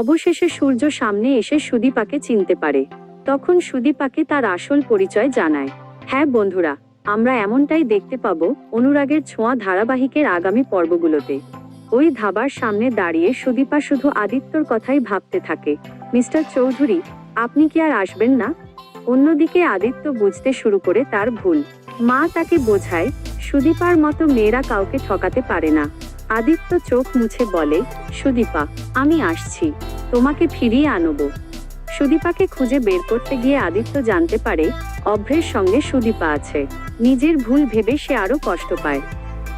অবশেষে সূর্য সামনে এসে সুদীপাকে চিনতে পারে। তখন সুদীপাকে তার আসল পরিচয় জানায়। হ্যাঁ বন্ধুরা, আমরা এমনটাই দেখতে পাবো অনুরাগের ছোঁয়া ধারাবাহিকের আগামী পর্বগুলোতে। ওই ধাবার সামনে দাঁড়িয়ে সুদীপা শুধু আদিত্যর কথাই ভাবতে থাকে। মিস্টার চৌধুরী, আপনি কি আর আসবেন না? অন্যদিকে আদিত্য বুঝতে শুরু করে তার ভুল। মা তাকে বোঝায়, সুদীপার মতো মেয়েরা কাউকে ঠকাতে পারে না। আদিত্য চোখ মুছে বলে, সুদীপা, আমি আসছি। তোমাকে ফিরিয়ে আনব। সুদীপাকে খুঁজে বের করতে গিয়ে আদিত্য জানতে পারে, অভ্রের সঙ্গে সুদীপা আছে। নিজের ভুল ভেবে সে আরও কষ্ট পায়।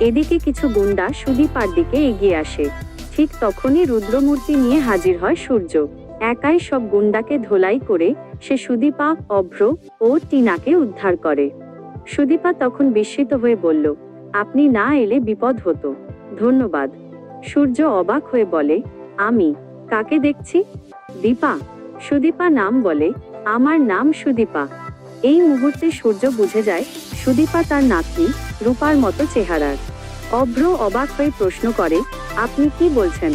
এদিকে কিছু গুন্ডা সুদীপার দিকে এগিয়ে আসে। ঠিক তখনই রুদ্রমূর্তি নিয়ে হাজির হয় সূর্য। একাই সব গুন্ডাকে ধোলাই করে সে সুদীপা, অভ্র ও টিনাকে উদ্ধার করে। সুদীপা তখন বিস্মিত হয়ে বলল, আপনি না এলে বিপদ হতো। ধন্যবাদ। সূর্য অবাক হয়ে বলে, আমি, কাকে দেখছি? দীপা, সুদীপা নাম বলে, আমার নাম সুদীপা। এই মুহূর্তে সূর্য বুঝে যায়, সুদীপা তার নাতনি রূপার মতো চেহারার। অভ্র অবাক হয়ে প্রশ্ন করে, আপনি কি বলছেন?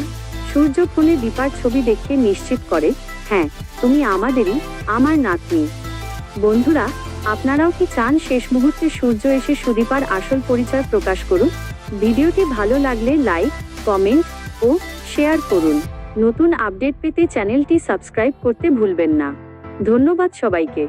সূর্য ফোনে দীপার ছবি দেখে নিশ্চিত করে হ্যাঁ তুমি আমাদেরই, আমার নাতনি। বন্ধুরা, আপনারাও কি চান শেষ মুহূর্তে সূর্য এসে সুদীপার আসল পরিচয় প্রকাশ করুন ভিডিওটি ভালো লাগলে লাইক, কমেন্ট ও শেয়ার করুন। নতুন আপডেট পেতে চ্যানেলটি সাবস্ক্রাইব করতে ভুলবেন না। ধন্যবাদ সবাইকে।